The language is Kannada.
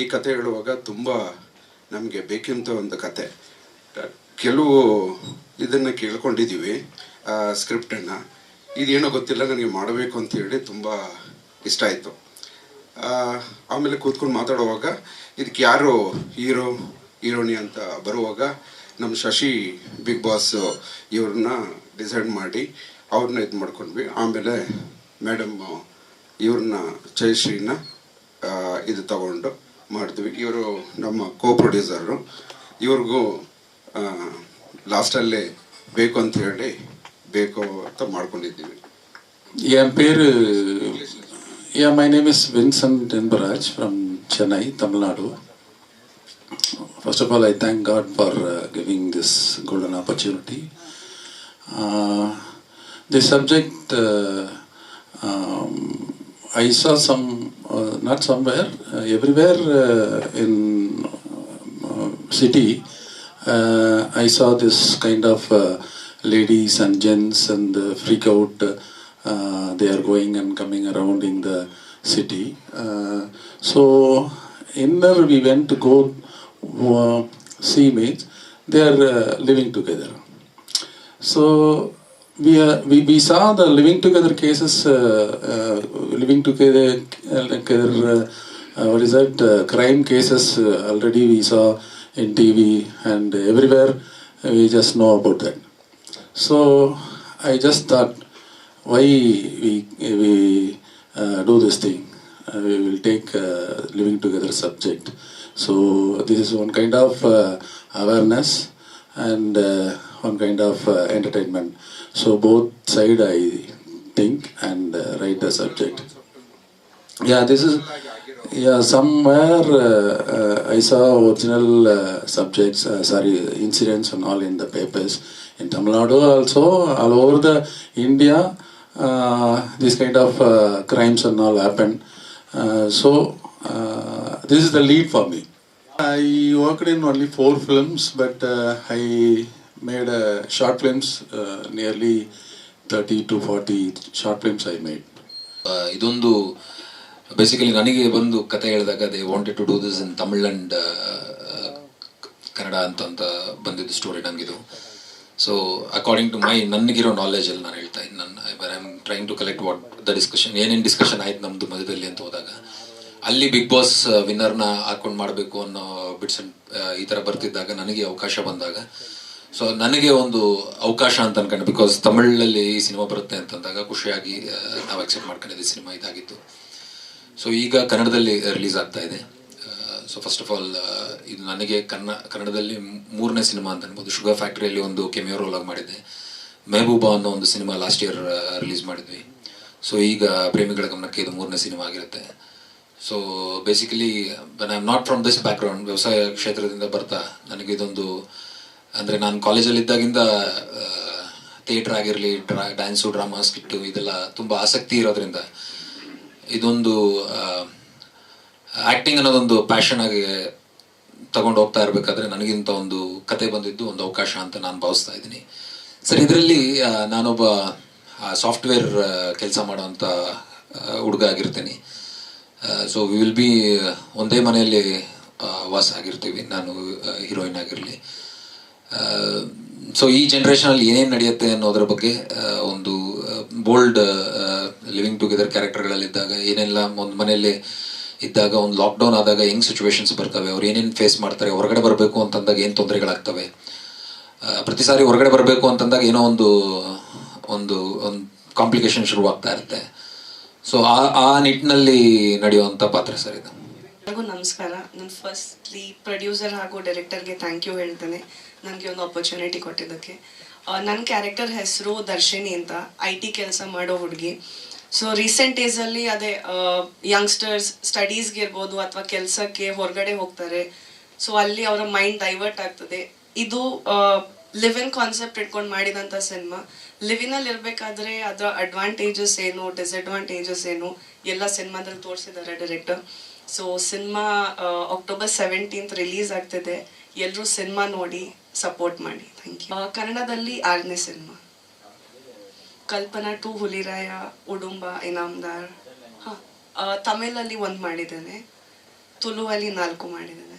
ಈ ಕತೆ ಹೇಳುವಾಗ ತುಂಬ ನಮಗೆ ಬೇಕಿಂತ ಒಂದು ಕತೆ. ಕೆಲವು ಇದನ್ನು ಕೇಳ್ಕೊಂಡಿದ್ದೀವಿ ಸ್ಕ್ರಿಪ್ಟನ್ನು ಇದೇನೋ ಗೊತ್ತಿಲ್ಲ, ನನಗೆ ಮಾಡಬೇಕು ಅಂತ ಹೇಳಿ ತುಂಬ ಇಷ್ಟ ಆಯಿತು. ಆಮೇಲೆ ಕೂತ್ಕೊಂಡು ಮಾತಾಡುವಾಗ, ಇದಕ್ಕೆ ಯಾರು ಹೀರೋ, ಹೀರೋಣಿ ಅಂತ ಬರುವಾಗ ನಮ್ಮ ಶಶಿ ಬಿಗ್ ಬಾಸ್ ಇವ್ರನ್ನ ಡಿಸೈಡ್ ಮಾಡಿ ಅವ್ರನ್ನ ಇದು ಮಾಡ್ಕೊಂಡ್ವಿ. ಆಮೇಲೆ ಮೇಡಮ್ ಇವ್ರನ್ನ, ಜಯಶ್ರೀನ ಇದು ತಗೊಂಡು ಮಾಡಿದ್ವಿ ಇವರು ನಮ್ಮ ಕೋ ಪ್ರೊಡ್ಯೂಸರು ಇವ್ರಿಗೂ ಲಾಸ್ಟಲ್ಲೇ ಬೇಕು ಅಂತ ಹೇಳಿ ಬೇಕು ಅಂತ ಮಾಡ್ಕೊಂಡಿದ್ದೀವಿ. ಎನ್ ಪೇರು ಯಾ my name is Vinson Denbaraj from Chennai Tamil Nadu first of all I thank God for giving this golden opportunity the subject I saw some uh, not somewhere, uh, everywhere uh, in city, I saw this kind of ladies and gents and uh, freak out. Uh, they are going and coming around in the city. Uh, so, inner we went to go uh, see mates. They are living together. So we, uh, we we saw the living together cases, uh, uh, living together, together uh, uh, what is that? Crime cases already we saw in TV and everywhere. we just know about that. So I just thought, why we we do this thing? We will take living together subject. So this is one kind of awareness and one kind of uh, entertainment. So both side I think and uh, write the subject. Yeah, this is yeah somewhere uh, uh, I saw original uh, subjects, uh, sorry incidents and all in the papers in Tamil Nadu also all over the India. Uh, this kind of uh, crimes and all happen. Uh, so uh, this is the lead for me. I worked in only four films, but uh, I made uh, short films, uh, nearly 30 to 40 short films I made. ಇದೊಂದು ಬೇಸಿಕಲಿ ನನಗೆ ಬಂದು ಕತೆ ಹೇಳಿದಾಗ they wanted to do this in Tamil and Kannada ಅಂತ ಅಂತ ಬಂದಿದ್ದು ಸ್ಟೋರಿ ನನಗಿದು ಸೊ ಅಕಾರ್ಡಿಂಗ್ ಟು ಮೈ ನನಗಿರೋ ನಾಲೆಜಲ್ಲಿ ನಾನು ಹೇಳ್ತಾ ಇದ್ದೀನಿ ನನ್ನ I am trying to collect what the discussion ಏನೇನು ಡಿಸ್ಕಷನ್ ಆಯ್ತು ನಮ್ಮದು ಮಧ್ಯದಲ್ಲಿ ಅಂತ ಹೋದಾಗ ಅಲ್ಲಿ ಬಿಗ್ ಬಾಸ್ ವಿನ್ನರ್ನ ಹಾಕೊಂಡು ಮಾಡಬೇಕು ಅನ್ನೋ ಬಿಟ್ಸ್ ಈ ಥರ ಬರ್ತಿದ್ದಾಗ ನನಗೆ ಅವಕಾಶ ಬಂದಾಗ ಸೊ ನನಗೆ ಒಂದು ಅವಕಾಶ ಅಂತ ಅನ್ಕೊಂಡು ಬಿಕಾಸ್ ತಮಿಳಲ್ಲಿ ಈ ಸಿನಿಮಾ ಬರುತ್ತೆ ಅಂತಂದಾಗ ಖುಷಿಯಾಗಿ ನಾವು ಅಕ್ಸೆಪ್ಟ್ ಮಾಡ್ಕೊಂಡಿದ್ದೆ ಸಿನಿಮಾ ಇದಾಗಿತ್ತು. ಸೊ ಈಗ ಕನ್ನಡದಲ್ಲಿ ರಿಲೀಸ್ ಆಗ್ತಾ ಇದೆ. ಸೊ ಫಸ್ಟ್ ಆಫ್ ಆಲ್ ಇದು ನನಗೆ ಕನ್ನ, ಕನ್ನಡದಲ್ಲಿ ಮೂರನೇ ಸಿನಿಮಾ ಅಂತ ಅನ್ಬೋದು. ಶುಗರ್ ಫ್ಯಾಕ್ಟ್ರಿಯಲ್ಲಿ ಒಂದು ಕೆಮಿಯೋ ರೋಲ್ ಆಗಿ ಮಾಡಿದ್ದೆ. ಮೆಹಬೂಬಾ ಅನ್ನೋ ಒಂದು ಸಿನಿಮಾ ಲಾಸ್ಟ್ ಇಯರ್ ರಿಲೀಸ್ ಮಾಡಿದ್ವಿ. ಸೊ ಈಗ ಪ್ರೇಮಿಗಳ ಗಮನಕ್ಕೆ ಇದು ಮೂರನೇ ಸಿನಿಮಾ ಆಗಿರುತ್ತೆ. So basically I am not from this background ವ್ಯವಸಾಯ ಕ್ಷೇತ್ರದಿಂದ ಬರ್ತಾ, ನನಗೆ ಇದೊಂದು ಅಂದರೆ ನಾನು ಕಾಲೇಜಲ್ಲಿ ಇದ್ದಾಗಿಂದ ಥಿಯೇಟ್ರ್ ಆಗಿರಲಿ ಡ್ರಾ ಡ್ಯಾನ್ಸು ಡ್ರಾಮಾ ಸ್ಕಿಟ್ಟು ಇದೆಲ್ಲ ತುಂಬ ಆಸಕ್ತಿ ಇರೋದ್ರಿಂದ ಇದೊಂದು ಆ್ಯಕ್ಟಿಂಗ್ ಅನ್ನೋದೊಂದು ಪ್ಯಾಷನ್ ಆಗಿ ತಗೊಂಡು ಹೋಗ್ತಾ ಇರಬೇಕಾದ್ರೆ ನನಗಿಂತ ಒಂದು ಕತೆ ಬಂದಿದ್ದು ಒಂದು ಅವಕಾಶ ಅಂತ ನಾನು ಭಾವಿಸ್ತಾ ಇದ್ದೀನಿ. ಸರ್, ಇದರಲ್ಲಿ ನಾನೊಬ್ಬ ಸಾಫ್ಟ್ವೇರ್ ಕೆಲಸ ಮಾಡುವಂಥ ಹುಡುಗ ಆಗಿರ್ತೀನಿ. ಸೊ ವಿ ವಿಲ್ ಬಿ ಒಂದೇ ಮನೆಯಲ್ಲಿ ವಾಸ ಆಗಿರ್ತೀವಿ. ನಾನು ಹೀರೋಯಿನ್ ಆಗಿರಲಿ. ಸೊ ಈ ಜನ್ರೇಷನಲ್ಲಿ ಏನೇನು ನಡೆಯುತ್ತೆ ಅನ್ನೋದ್ರ ಬಗ್ಗೆ ಒಂದು ಬೋಲ್ಡ್ ಲಿವಿಂಗ್ ಟುಗೆದರ್ ಕ್ಯಾರೆಕ್ಟರ್ಗಳಲ್ಲಿದ್ದಾಗ ಏನೆಲ್ಲ ಒಂದು ಮನೆಯಲ್ಲಿ ಇದ್ದಾಗ, ಒಂದು ಲಾಕ್ಡೌನ್ ಆದಾಗ ಹೆಂಗ್ ಸಿಚುವೇಶನ್ಸ್ ಬರ್ತವೆ, ಅವ್ರು ಏನೇನು ಫೇಸ್ ಮಾಡ್ತಾರೆ, ಹೊರಗಡೆ ಬರಬೇಕು ಅಂತಂದಾಗ ಏನು ತೊಂದರೆಗಳಾಗ್ತವೆ? ಪ್ರತಿ ಸಾರಿ ಹೊರಗಡೆ ಬರಬೇಕು ಅಂತಂದಾಗ ಏನೋ ಒಂದು ಒಂದು ಒಂದು ಕಾಂಪ್ಲಿಕೇಶನ್ ಶುರುವಾಗ್ತಾ ಇರುತ್ತೆ. ಸೊ ಆ ಆ ನಿಟ್ಟಿನಲ್ಲಿ ನಡೆಯುವಂಥ ಪಾತ್ರ ಸರ್ ಇದು. ಎಲ್ಲರಿಗೂ ನಮಸ್ಕಾರ. ನಾನು ಫಸ್ಟ್ಲಿ ಪ್ರೊಡ್ಯೂಸರ್ ಹಾಗೂ ಡೈರೆಕ್ಟರ್ಗೆ ಥ್ಯಾಂಕ್ ಯು ಹೇಳ್ತೇನೆ. ನನಗೆ ಒಂದು ಆಪರ್ಚುನಿಟಿ ಕೊಟ್ಟಿದ್ದಕ್ಕೆ. ನನ್ನ ಕ್ಯಾರೆಕ್ಟರ್ ಹೆಸರು ದರ್ಶಿನಿ ಅಂತ. ಐ ಟಿ ಕೆಲಸ ಮಾಡೋ ಹುಡುಗಿ. ಸೊ ರೀಸೆಂಟ್ ಡೇಸಲ್ಲಿ ಅದೇ ಯಂಗ್ಸ್ಟರ್ಸ್ ಸ್ಟಡೀಸ್ಗೆ ಇರ್ಬೋದು ಅಥವಾ ಕೆಲಸಕ್ಕೆ ಹೊರಗಡೆ ಹೋಗ್ತಾರೆ. ಸೊ ಅಲ್ಲಿ ಅವರ ಮೈಂಡ್ ಡೈವರ್ಟ್ ಆಗ್ತದೆ. ಇದು ಲಿವ್ ಕಾನ್ಸೆಪ್ಟ್ ಇಟ್ಕೊಂಡು ಮಾಡಿದಂಥ ಸಿನಿಮಾ ಲಿವಿನಲ್ಲಿ ಇರಬೇಕಾದ್ರೆ ಅದರ ಅಡ್ವಾಂಟೇಜಸ್ ಏನು ಡಿಸ್ಅಡ್ವಾಂಟೇಜಸ್ ಏನು, ಎಲ್ಲ ಸಿನಿಮಾದಲ್ಲಿ ತೋರಿಸಿದ್ದಾರೆ director so cinema October seventeenth release ಆಗ್ತಿದೆ. ಎಲ್ಲರೂ ಸಿನಿಮಾ ನೋಡಿ ಸಪೋರ್ಟ್ ಮಾಡಿ. ಥ್ಯಾಂಕ್ ಯು ಕನ್ನಡದಲ್ಲಿ ಆರನೇ ಸಿನಿಮಾ ಕಲ್ಪನಾ ಟು ಹುಲಿರಾಯ, ಉಡುಂಬ, ಇನಾಮ್ದಾರ್. ಹಾಂ ತಮಿಳಲ್ಲಿ ಒಂದು ಮಾಡಿದ್ದೇನೆ. ತುಲುವಲ್ಲಿ ನಾಲ್ಕು ಮಾಡಿದ್ದೇನೆ.